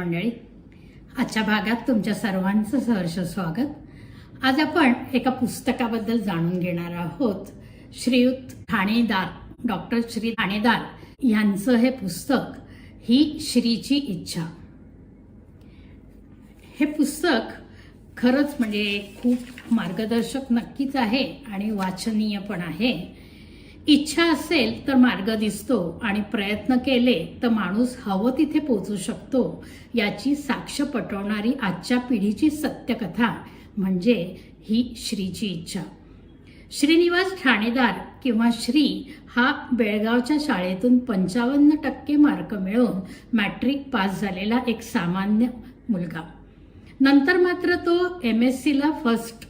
मंडळी आजच्या भागात तुमच्या सर्वांचं सहर्ष स्वागत. आज आपण एका पुस्तकाबद्दल जाणून घेणार आहोत. श्रीयुत ठाणेदार डॉक्टर श्री ठाणेदार यांचं हे पुस्तक ही श्रीची इच्छा. हे पुस्तक खरंच म्हणजे खूप मार्गदर्शक नक्कीच आहे आणि वाचनीय पण आहे. इच्छा असेल तर मार्ग दिसतो आणि प्रयत्न केले तर माणूस हवं तिथे पोचू शकतो याची साक्ष पटवणारी आजच्या पिढीची सत्यकथा म्हणजे ही श्रीची इच्छा. श्रीनिवास ठाणेदार किंवा श्री हा बेळगावच्या शाळेतून पंचावन्न टक्के मार्क मिळवून मॅट्रिक पास झालेला एक सामान्य मुलगा. नंतर मात्र तो एम एस सीला फर्स्ट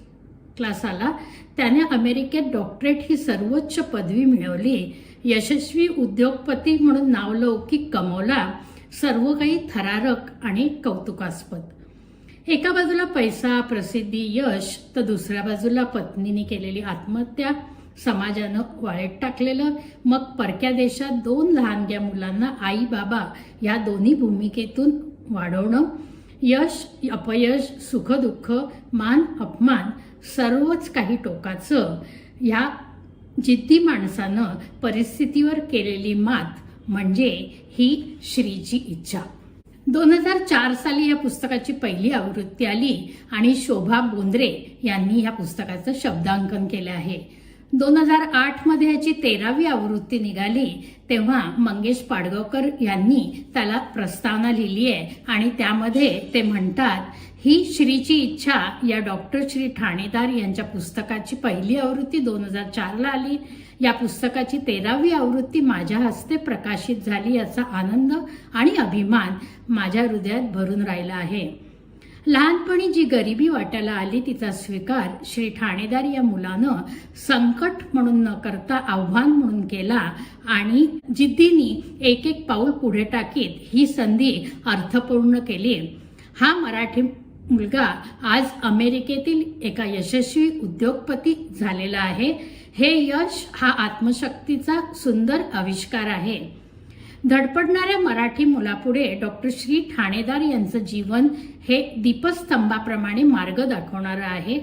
क्लास आला त्याने अमेरिकेत डॉक्टरेट ही सर्वोच्च पदवी मिळवली. यशस्वी उद्योगपती म्हणून नावलौकिक कमवला सर्व काही थरारक आणि कौतुकास्पद. एका बाजूला पैसा प्रसिद्धी यश तर दुसऱ्या बाजूला पत्नीने केलेली आत्महत्या समाजानं वाळेत टाकलेलं मग परक्या देशात दोन लहानग्या मुलांना आई बाबा या दोन्ही भूमिकेतून वाढवणं. यश अपयश सुखदुःख मान अपमान सर्वच काही टोकाचं या जिद्दी माणसानं परिस्थितीवर केलेली मात म्हणजे ही श्रीची इच्छा. दोन हजार चार साली या पुस्तकाची पहिली आवृत्ती आली आणि शोभा बोंद्रे यांनी या पुस्तकाचं शब्दांकन केलं आहे. दोन हजार आठमध्ये याची तेरावी आवृत्ती निघाली तेव्हा मंगेश पाडगावकर यांनी त्याला प्रस्तावना लिहिली आहे आणि त्यामध्ये ते म्हणतात ही श्रीची इच्छा या डॉक्टर श्री ठाणेदार यांच्या पुस्तकाची पहिली आवृत्ती दोन हजार चारला आली. या पुस्तकाची तेरावी आवृत्ती माझ्या हस्ते प्रकाशित झाली याचा आनंद आणि अभिमान माझ्या हृदयात भरून राहिला आहे. लहानपणी जी गरिबी वाटायला आली तिचा स्वीकार श्री ठाणेदार या मुलानं संकट म्हणून न करता आव्हान म्हणून केला आणि जिद्दीनी एक एक पाऊल पुढे टाकीत ही संधी अर्थपूर्ण केली. हा मराठी मुलगा आज अमेरिकेतील एका यशस्वी उद्योगपती झालेला आहे. हे यश हा आत्मशक्तीचा सुंदर आविष्कार आहे. धडपडणाऱ्या मराठी मुलापुढे डॉक्टर श्री ठाणेदार यांचं जीवन हे दीपस्तंभाप्रमाणे मार्ग दाखवणारं आहे.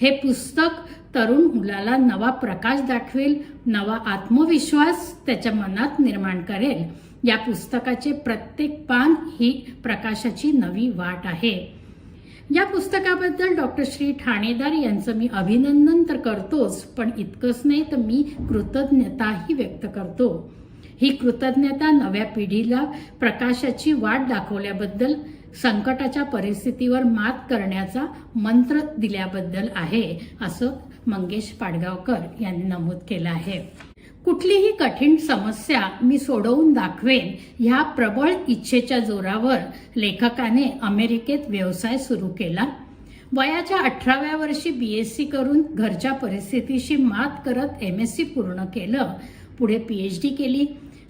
हे पुस्तक तरुण मुलाला नवा प्रकाश दाखवेल नवा आत्मविश्वास त्याच्या मनात निर्माण करेल. या पुस्तकाचे प्रत्येक पान ही प्रकाशाची नवी वाट आहे. या पुस्तकाबद्दल डॉक्टर श्री ठाणेदार यांचं मी अभिनंदन तर करतोच पण इतकंच नाही तर मी कृतज्ञताही व्यक्त करतो. ही कृतज्ञता नव्या पिढीला प्रकाशाची वाट दाखवल्याबद्दल संकटाच्या परिस्थितीवर मात करण्याचा मंत्र दिल्याबद्दल आहे असं मंगेश पाडगावकर यांनी नमूद केलं आहे. कुठलीही कठीण समस्या मी सोडवून दाखवेन ह्या प्रबळ इच्छेच्या जोरावर लेखकाने अमेरिकेत व्यवसाय सुरू केला. वयाच्या अठराव्या वर्षी बीएससी करून घरच्या परिस्थितीशी मात करत एम एस सी पूर्ण केलं. पुढे पीएचडी केली.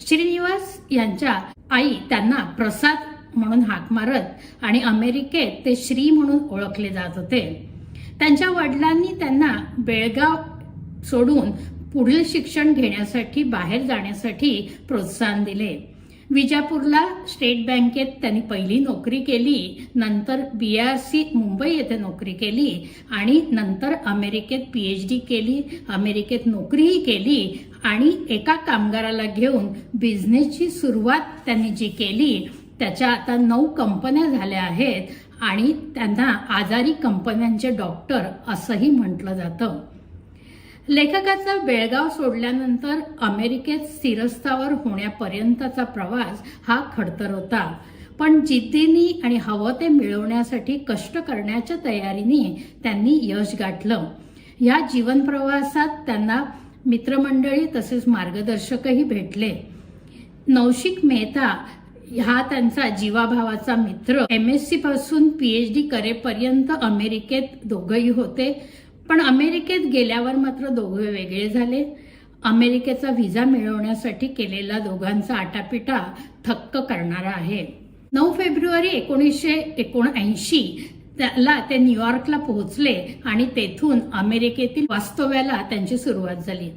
श्रीनिवास यांच्या आई त्यांना प्रसाद म्हणून हाक मारत आणि अमेरिकेत ते श्री म्हणून ओळखले जात होते. त्यांच्या वडिलांनी त्यांना बेळगाव सोडून पुढील शिक्षण घेण्यासाठी बाहेर जाण्यासाठी प्रोत्साहन दिले. विजापूरला स्टेट बँकेत त्यांनी पहिली नोकरी केली नंतर बी आर सी मुंबई येथे नोकरी केली आणि नंतर अमेरिकेत पीएचडी केली अमेरिकेत नोकरीही केली आणि एका कामगाराला घेऊन बिझनेसची सुरुवात त्यांनी जी केली त्याच्या आता नऊ कंपन्या झाल्या आहेत आणि त्यांना आजारी कंपन्यांचे डॉक्टर असंही म्हटलं जातं. लेखकाचा बेळगाव सोडल्यानंतर अमेरिकेत स्थिरस्थावर होण्यापर्यंतचा प्रवास हा खडतर होता. पण जिद्दीनी आणि हवं ते मिळवण्यासाठी कष्ट करण्याच्या तयारीने त्यांनी यश गाठलं. या जीवन प्रवासात त्यांना मित्रमंडळी तसेच मार्गदर्शकही भेटले. नौशिक मेहता हा त्यांचा जीवाभावाचा मित्र. एम एस सी पासून पीएचडी करेपर्यंत अमेरिकेत दोघंही होते. पण अमेरिकेत गेल्यावर मात्र दोघे वेगळे झाले. अमेरिकेचा व्हिसा मिळवण्यासाठी केलेला दोघांचा आटापिटा थक्क करणारा आहे. नऊ फेब्रुवारी एकोणीसशे एकोणऐंशी त्याला ते न्यूयॉर्कला पोहोचले आणि तेथून अमेरिकेतील वास्तव्याला त्यांची सुरुवात झाली.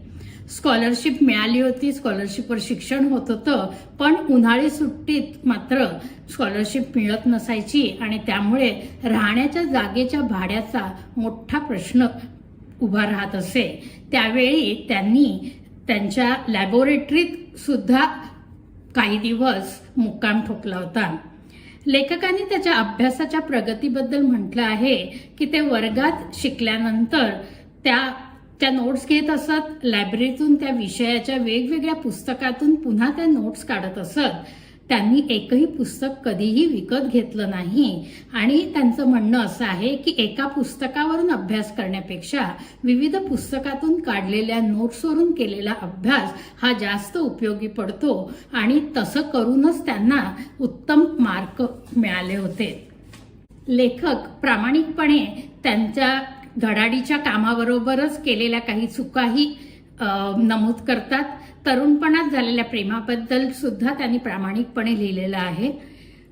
स्कॉलरशिप मिळाली होती स्कॉलरशिपवर शिक्षण होत होतं पण उन्हाळी सुट्टीत मात्र स्कॉलरशिप मिळत नसायची आणि त्यामुळे राहण्याच्या जागेच्या भाड्याचा मोठा प्रश्न उभा राहत असे. त्यावेळी त्यांनी त्यांच्या लॅबोरेटरीत सुद्धा काही दिवस मुक्काम ठोकला होता. लेखकांनी त्याच्या अभ्यासाच्या प्रगतीबद्दल म्हटलं आहे की ते वर्गात शिकल्यानंतर त्या त्या नोट्स घेत असत लायब्ररीतून त्या विषयाच्या वेगवेगळ्या पुस्तकातून पुन्हा त्या नोट्स काढत असत. त्यांनी एकही पुस्तक कधीही विकत घेतलं नाही. आणि त्यांचं म्हणणं असं आहे की एका पुस्तकावरून अभ्यास करण्यापेक्षा विविध पुस्तकातून काढलेल्या नोट्सवरून केलेला अभ्यास हा जास्त उपयोगी पडतो आणि तसं करूनच त्यांना उत्तम मार्क मिळाले होते. लेखक प्रामाणिकपणे त्यांच्या धडाडीच्या कामाबरोबरच केलेल्या काही चुकाही नमूद करतात. तरुणपणात झालेल्या प्रेमाबद्दल सुद्धा त्यांनी प्रामाणिकपणे लिहिलेलं आहे.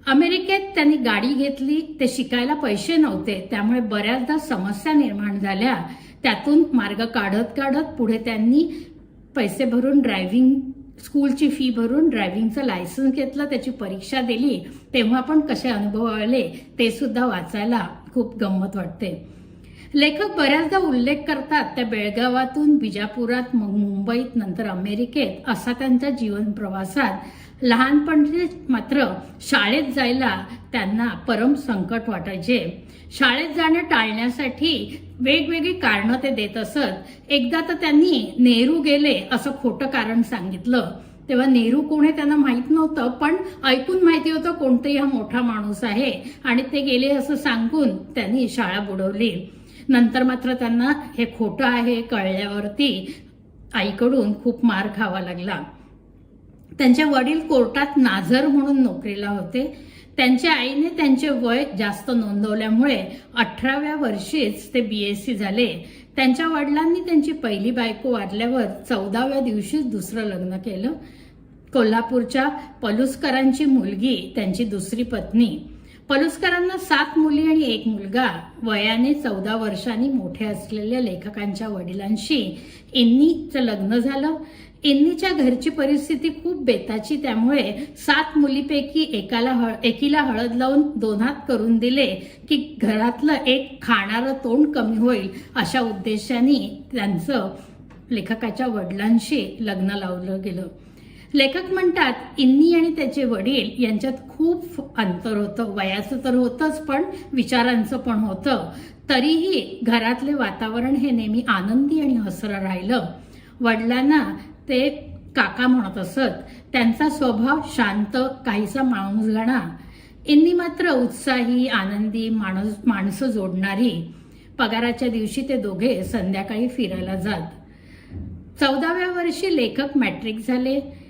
अमेरिकेत त्यांनी गाडी घेतली ते शिकायला पैसे नव्हते त्यामुळे बऱ्याचदा समस्या निर्माण झाल्या. त्यातून मार्ग काढत काढत पुढे त्यांनी पैसे भरून ड्रायव्हिंग स्कूलची फी भरून ड्रायव्हिंगचं लायसन्स घेतलं त्याची परीक्षा दिली. तेव्हा पण कसे अनुभव आले ते सुद्धा वाचायला खूप गंमत वाटते. लेखक बऱ्याचदा उल्लेख करतात त्या बेळगावातून बिजापुरात मग मुंबईत नंतर अमेरिकेत असा त्यांच्या जीवन प्रवासात. लहानपणी मात्र शाळेत जायला त्यांना परम संकट वाटायचे. शाळेत जाणं टाळण्यासाठी वेगवेगळी कारणं ते देत असत. एकदा तर त्यांनी नेहरू गेले असं खोटं कारण सांगितलं. तेव्हा नेहरू कोण आहे त्यांना माहीत नव्हतं पण ऐकून माहिती होतं कोणतंही हा मोठा माणूस आहे. आणि ते गेले असं सांगून त्यांनी शाळा बुडवली. नंतर मात्र त्यांना हे खोटं आहे कळल्यावरती आईकडून खूप मार खावा लागला. त्यांचे वडील कोर्टात नाझर म्हणून नोकरीला होते. त्यांच्या आईने त्यांचे वय जास्त नोंदवल्यामुळे अठराव्या वर्षीच ते बीएससी झाले. त्यांच्या वडिलांनी त्यांची पहिली बायको वारल्यावर चौदाव्या दिवशीच दुसरं लग्न केलं. कोल्हापूरच्या पलुसकरांची मुलगी त्यांची दुसरी पत्नी. पलुसकरांना सात मुली आणि एक मुलगा. वयाने चौदा वर्षांनी मोठे असलेल्या लेखकांच्या वडिलांशी इन्नीचं लग्न झालं. इन्नीच्या घरची परिस्थिती खूप बेताची त्यामुळे सात मुलीपैकी एकाला हळ एकीला हळद लावून दोनात करून दिले की घरातलं एक खाणारं तोंड कमी होईल अशा उद्देशाने त्यांचं लेखकाच्या वडिलांशी लग्न लावलं गेलं. लेखक म्हणतात इन्नी आणि त्याचे वडील यांच्यात खूप अंतर होतं. वयाचं तर होतंच पण विचारांचं पण होतं. तरीही घरातले वातावरण हे नेहमी आनंदी आणि हसरं राहिलं. वडिलांना ते काका म्हणत असत त्यांचा स्वभाव शांत काहीसा माणूसगणा. इन्नी मात्र उत्साही आनंदी माणूस माणसं जोडणारी. पगाराच्या दिवशी ते दोघे संध्याकाळी फिरायला जात. चौदाव्या वर्षी लेखक मॅट्रिक झाले.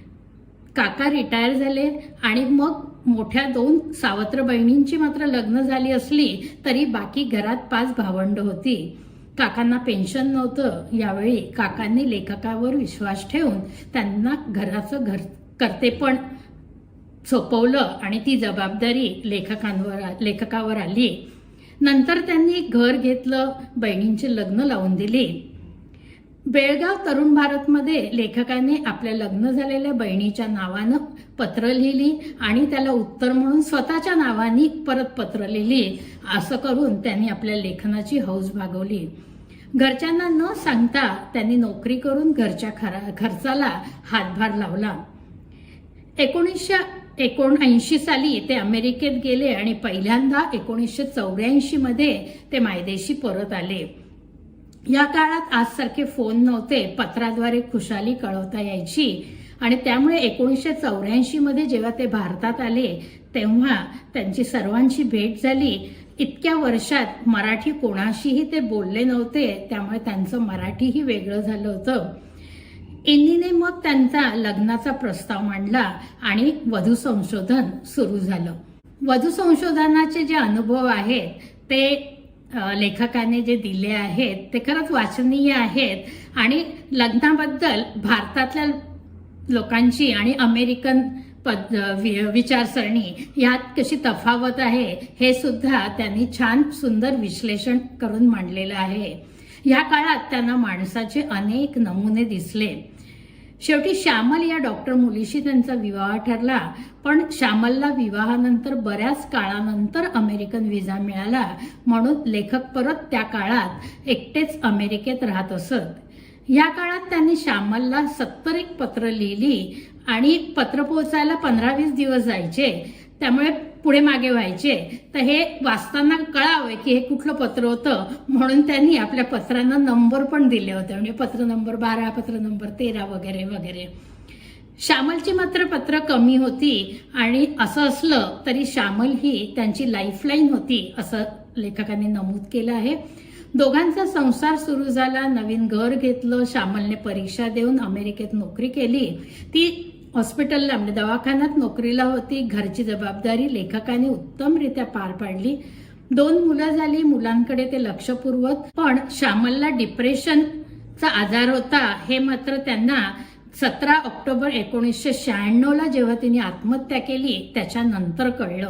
काका रिटायर झाले आणि मग मोठ्या दोन सावत्र बहिणींची मात्र लग्न झाली असली तरी बाकी घरात पाच भावंड होती. काकांना पेन्शन नव्हतं. यावेळी काकांनी लेखकावर विश्वास ठेवून त्यांना घराचं घर कर्तेपण सोपवलं आणि ती जबाबदारी लेखकांवर लेखकावर आली. नंतर त्यांनी घर घेतलं. बहिणींचे लग्न लावून दिली. बेळगाव तरुण भारतमध्ये लेखकाने आपल्या लग्न झालेल्या बहिणीच्या नावानं पत्र लिहिली आणि त्याला उत्तर म्हणून स्वतःच्या नावाने परत पत्र लिहिली असं करून त्यांनी आपल्या लेखनाची हौस भागवली. घरच्यांना न सांगता त्यांनी नोकरी करून घरच्या खरा- खर्चाला हातभार लावला. एकोणीसशे एकोणऐंशी साली ते अमेरिकेत गेले आणि पहिल्यांदा एकोणीसशे चौऱ्याऐंशी मध्ये ते मायदेशी परत आले. या काळात आजसारखे फोन नव्हते पत्राद्वारे खुशाली कळवता यायची. आणि त्यामुळे एकोणीसशे चौऱ्याऐंशी मध्ये जेव्हा ते भारतात आले तेव्हा त्यांची सर्वांची भेट झाली. इतक्या वर्षात मराठी कोणाशीही ते बोलले नव्हते त्यामुळे त्यांचं मराठीही वेगळं झालं होतं. इन्नीने मग त्यांचा लग्नाचा प्रस्ताव मांडला आणि वधू संशोधन सुरू झालं. वधू संशोधनाचे जे अनुभव आहेत ते लेखकाने जे दिले आहेत ते खरंच वाचनीय आहेत. आणि लग्नाबद्दल भारतातल्या लोकांची आणि अमेरिकन पद वि- विचारसरणी यात कशी तफावत आहे हे सुद्धा त्यांनी छान सुंदर विश्लेषण करून मांडलेलं आहे. ह्या काळात त्यांना माणसाचे अनेक नमुने दिसले. शेवटी श्यामल या डॉक्टर मुलीशी त्यांचा विवाह ठरला. पण श्यामलला विवाहानंतर बऱ्याच काळानंतर अमेरिकन व्हिसा मिळाला. म्हणून लेखक परत त्या काळात एकटेच अमेरिकेत राहत असत. या काळात त्यांनी श्यामलला सत्तर एक पत्र लिहिली आणि पत्र पोहोचायला पंधरा वीस दिवस जायचे. त्यामुळे पुढे मागे व्हायचे. तर हे वाचताना कळावं की हे कुठलं पत्र होतं. म्हणून त्यांनी आपल्या पत्रांना नंबर पण दिले होते. म्हणजे पत्र नंबर बारा पत्र नंबर तेरा वगैरे वगैरे. श्यामलची मात्र पत्र कमी होती आणि असं असलं तरी श्यामल ही त्यांची लाईफलाईन होती असं लेखकांनी नमूद केलं आहे. दोघांचा संसार सुरू झाला. नवीन घर घेतलं. श्यामलने परीक्षा देऊन अमेरिकेत नोकरी केली. ती हॉस्पिटलला म्हणजे दवाखान्यात नोकरीला होती घरची जबाबदारी लेखकाने उत्तमरित्या पार पाडली. दोन मुलं झाली मुलांकडे ते लक्षपूर्वक. पण श्यामलला डिप्रेशनचा आजार होता. हे मात्र त्यांना सतरा ऑक्टोबर एकोणीसशे शहाण्णव ला जेव्हा तिने आत्महत्या केली त्याच्यानंतर कळलं.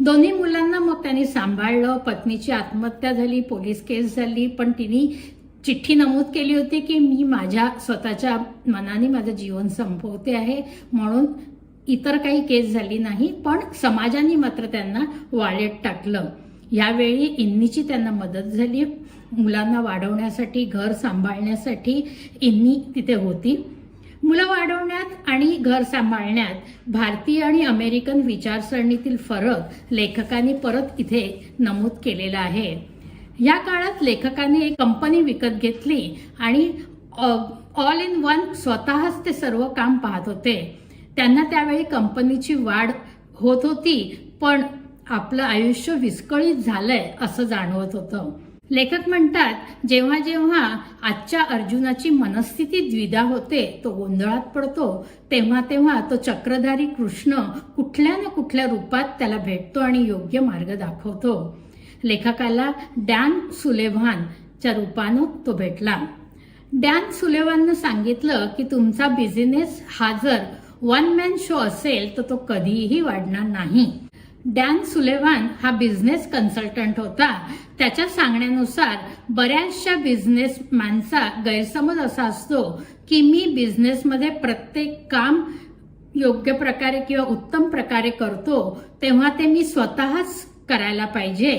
दोन्ही मुलांना मग त्यांनी सांभाळलं. पत्नीची आत्महत्या झाली पोलीस केस झाली पण तिने चिठ्ठी नमूद केली होती की मी माझ्या स्वतःच्या मनाने माझं जीवन संपवते आहे. म्हणून इतर काही केस झाली नाही पण समाजाने मात्र त्यांना वाळेत टाकलं. यावेळी इन्नीची त्यांना मदत झाली. मुलांना वाढवण्यासाठी घर सांभाळण्यासाठी इन्नी तिथे होती. मुलं वाढवण्यात आणि घर सांभाळण्यात भारतीय आणि अमेरिकन विचारसरणीतील फरक लेखकांनी परत इथे नमूद केलेला आहे. या काळात लेखकाने एक कंपनी विकत घेतली आणि ऑल इन वन स्वतःच ते सर्व काम पाहत होते. त्यांना त्यावेळी कंपनीची वाढ होत होती पण आपलं आयुष्य विस्कळीत झालंय असं जाणवत होतं. लेखक म्हणतात जेव्हा जेव्हा आजच्या अर्जुनाची मनस्थिती द्विधा होते तो गोंधळात पडतो तेव्हा तेव्हा तो चक्रधारी कृष्ण कुठल्या ना कुठल्या रूपात त्याला भेटतो आणि योग्य मार्ग दाखवतो. लेखकाला डॅन सुलेव्हानच्या रूपानं तो भेटला. डॅन सुलेव्हाननं सांगितलं की तुमचा बिझनेस हा जर वन मॅन शो असेल तर तो कधीही वाढणार नाही. डॅन सुलेव्हान हा बिझनेस कन्सल्टंट होता. त्याच्या सांगण्यानुसार बऱ्याचशा बिझनेसमॅनचा गैरसमज असा असतो की मी बिझनेसमध्ये प्रत्येक काम योग्य प्रकारे किंवा उत्तम प्रकारे करतो तेव्हा ते मी स्वतःच करायला पाहिजे.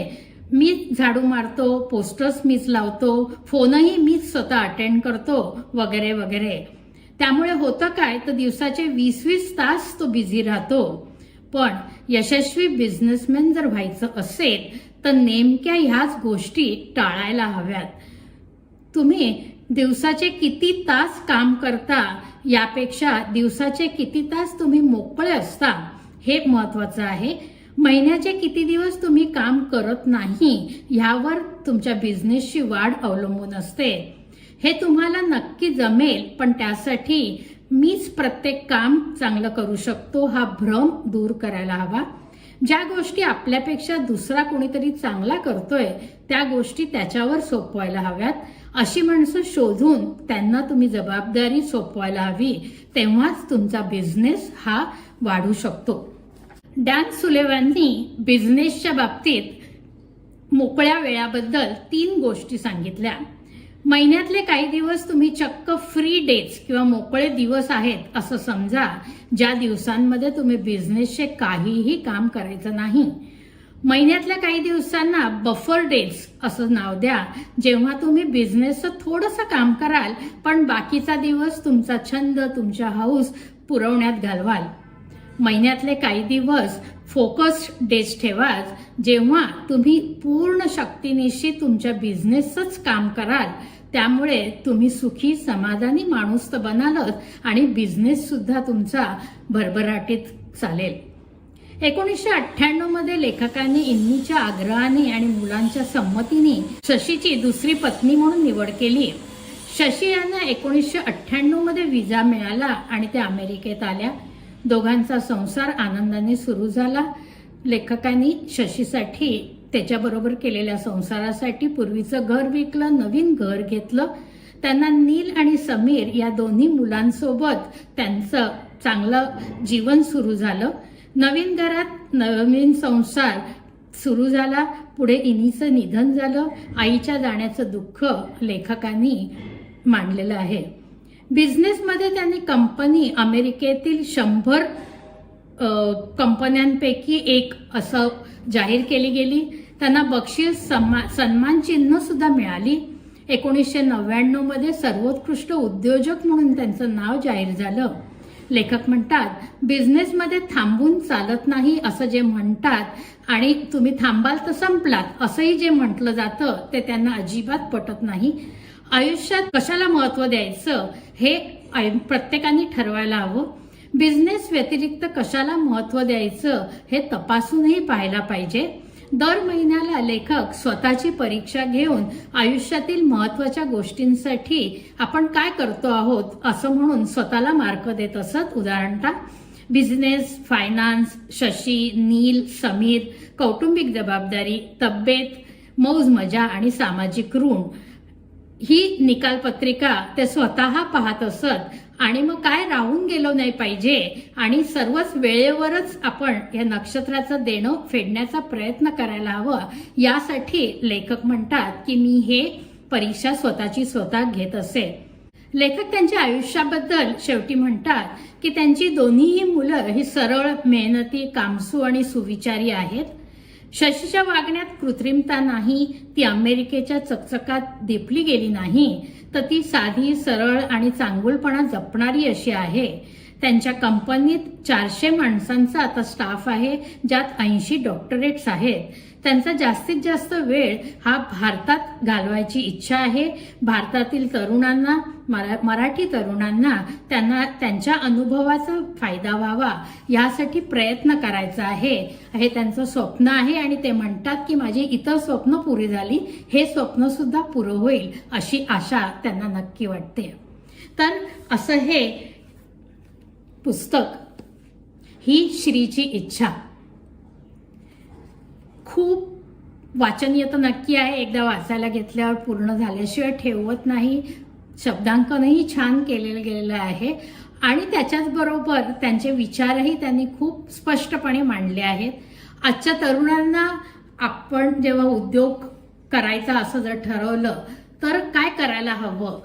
मीच झाडू मारतो पोस्टर्स मीच लावतो फोनही मीच स्वतः अटेंड करतो वगैरे वगैरे. त्यामुळे होतं काय तर दिवसाचे वीस वीस तास तो बिझी राहतो. पण यशस्वी बिझनेसमॅन जर व्हायचं असेल तर नेमक्या ह्याच गोष्टी टाळायला हव्यात. तुम्ही दिवसाचे किती तास काम करता यापेक्षा दिवसाचे किती तास तुम्ही मोकळे असता हे महत्वाचं आहे. महिन्याचे किती दिवस तुम्ही काम करत नाही ह्यावर तुमच्या बिझनेसची वाढ अवलंबून असते. हे तुम्हाला नक्की जमेल पण त्यासाठी मीच प्रत्येक काम चांगलं करू शकतो हा भ्रम दूर करायला हवा. ज्या गोष्टी आपल्यापेक्षा दुसरा कोणीतरी चांगला करतोय त्या गोष्टी त्याच्यावर सोपवायला हव्यात. अशी माणसं शोधून त्यांना तुम्ही जबाबदारी सोपवायला हवी तेव्हाच तुमचा बिझनेस हा वाढू शकतो. डॅन सुलेवांनी बिझनेसच्या बाबतीत मोकळ्या वेळाबद्दल तीन गोष्टी सांगितल्या. महिन्यातले काही दिवस तुम्ही चक्क फ्री डेज किंवा मोकळे दिवस आहेत असं समजा ज्या दिवसांमध्ये तुम्ही बिझनेसचे काहीही काम करायचं नाही. महिन्यातल्या काही दिवसांना बफर डेज असं नाव द्या. जेव्हा तुम्ही बिझनेसचं थोडंसं काम कराल पण बाकीचा दिवस तुमचा छंद तुमच्या हाऊस पुरवण्यात घालवाल. महिन्यातले काही दिवस फोकस डेज ठेवाच. जेव्हा तुम्ही पूर्ण शक्तीनिशी तुमच्या बिझनेसच काम कराल त्यामुळे तुम्ही सुखी समाधानी माणूस तर बनालच आणि बिझनेस सुद्धा तुमचा भरभराटीत चालेल. एकोणीसशे अठ्ठ्याण्णवमध्ये लेखकांनी इन्नीच्या आग्रहाने आणि मुलांच्या संमतीने शशीची दुसरी पत्नी म्हणून निवड केली. शशी यांना एकोणीसशे अठ्ठ्याण्णवमध्ये विजा मिळाला आणि त्या अमेरिकेत आल्या. दोघांचा संसार आनंदाने सुरू झाला. लेखकांनी शशीसाठी त्याच्याबरोबर केलेल्या संसारासाठी पूर्वीचं घर विकलं नवीन घर घेतलं. त्यांना नील आणि समीर या दोन्ही मुलांसोबत त्यांचं चांगलं जीवन सुरू झालं. नवीन घरात नवीन संसार सुरू झाला. पुढे इनीचं निधन झालं. आईच्या जाण्याचं दुःख लेखकांनी मांडलेलं आहे. बिझनेसमध्ये त्यांनी कंपनी अमेरिकेतील शंभर कंपन्यांपैकी एक असं जाहीर केली गेली. त्यांना बक्षीस सन्मा सन्मान चिन्ह सुद्धा मिळाली. एकोणीसशे नव्याण्णवमध्ये सर्वोत्कृष्ट उद्योजक म्हणून त्यांचं नाव जाहीर झालं. लेखक म्हणतात बिझनेसमध्ये थांबून चालत नाही असं जे म्हणतात आणि तुम्ही थांबाल तर संपलात असंही जे म्हटलं जातं ते त्यांना अजिबात पटत नाही. आयुष्यात कशाला महत्त्व द्यायचं हे प्रत्येकाने ठरवायला हवं. बिझनेस व्यतिरिक्त कशाला महत्त्व द्यायचं हे तपासूनही पाहायला पाहिजे. दर महिन्याला लेखक स्वतःची परीक्षा घेऊन आयुष्यातील महत्त्वाच्या गोष्टींसाठी आपण काय करतो आहोत असं म्हणून स्वतःला मार्क देत असत उदाहरणतः बिझनेस फायनान्स शशी नील समीर कौटुंबिक जबाबदारी तब्येत मौज मजा आणि सामाजिक ऋण. ही निकालपत्रिका ते स्वतः पाहत असत. आणि मग काय राहून गेलो नाही पाहिजे? आणि सर्वच वेळेवरच आपण या नक्षत्राचं देणं फेडण्याचा प्रयत्न करायला हवं. यासाठी लेखक म्हणतात की मी हे परीक्षा स्वतःची स्वतः घेत असे. लेखक त्यांच्या आयुष्याबद्दल शेवटी म्हणतात की त्यांची दोन्हीही मुलं ही सरळ मेहनती कामसू आणि सुविचारी आहेत. शशीच्या वागण्यात कृत्रिमता नाही ती अमेरिकेच्या चकचकात दिपली गेली नाही तर ती साधी सरळ आणि चांगुलपणा जपणारी अशी आहे. त्यांच्या कंपनीत चारशे माणसांचा आता स्टाफ आहे ज्यात ऐंशी डॉक्टरेट्स आहेत. त्यांचा जास्तीत जास्त वेळ हा भारतात घालवायची इच्छा आहे. भारतातील तरुणांना मरा- मराठी तरुणांना त्यांना त्यांच्या अनुभवाचा फायदा व्हावा यासाठी प्रयत्न करायचा आहे. हे त्यांचं स्वप्न आहे आणि ते म्हणतात की माझी इतर स्वप्न पुरी झाली. हे स्वप्न सुद्धा पुरं होईल अशी आशा त्यांना नक्की वाटते. तर असं हे पुस्तक ही श्रीची इच्छा. खूप वाचनीय तर नक्की आहे. एकदा वाचायला घेतल्यावर पूर्ण झाल्याशिवाय ठेवत नाही. शब्दांकनही छान केलेलं गेलेलं आहे. आणि त्याच्याचबरोबर त्यांचे विचारही त्यांनी खूप स्पष्टपणे मांडले आहेत. आजच्या तरुणांना आपण जेव्हा उद्योग करायचा असं जर ठरवलं तर काय करायला हवं?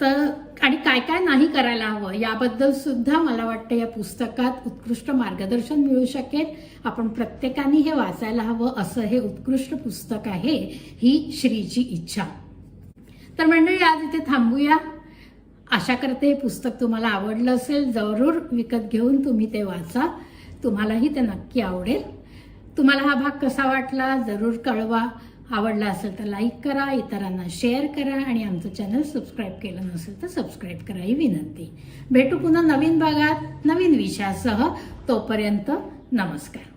तर आणि काय काय नाही करायला हवं याबद्दल सुद्धा मला वाटतं या पुस्तकात उत्कृष्ट मार्गदर्शन मिळू शकेल. आपण प्रत्येकाने हे वाचायला हवं असं हे उत्कृष्ट पुस्तक आहे ही श्रीची इच्छा. तर मंडळी आज इथे थांबूया. आशा करते हे पुस्तक तुम्हाला आवडलं असेल जरूर विकत घेऊन तुम्ही ते वाचा. तुम्हालाही ते नक्की आवडेल. तुम्हाला हा भाग कसा वाटला जरूर कळवा. आवडला असेल तर लाईक करा इतरांना शेअर करा आणि आमचं चॅनल सबस्क्राईब केलं नसेल तर सबस्क्राईब करा ही विनंती. भेटू पुन्हा नवीन भागात नवीन विषयासह. तोपर्यंत नमस्कार.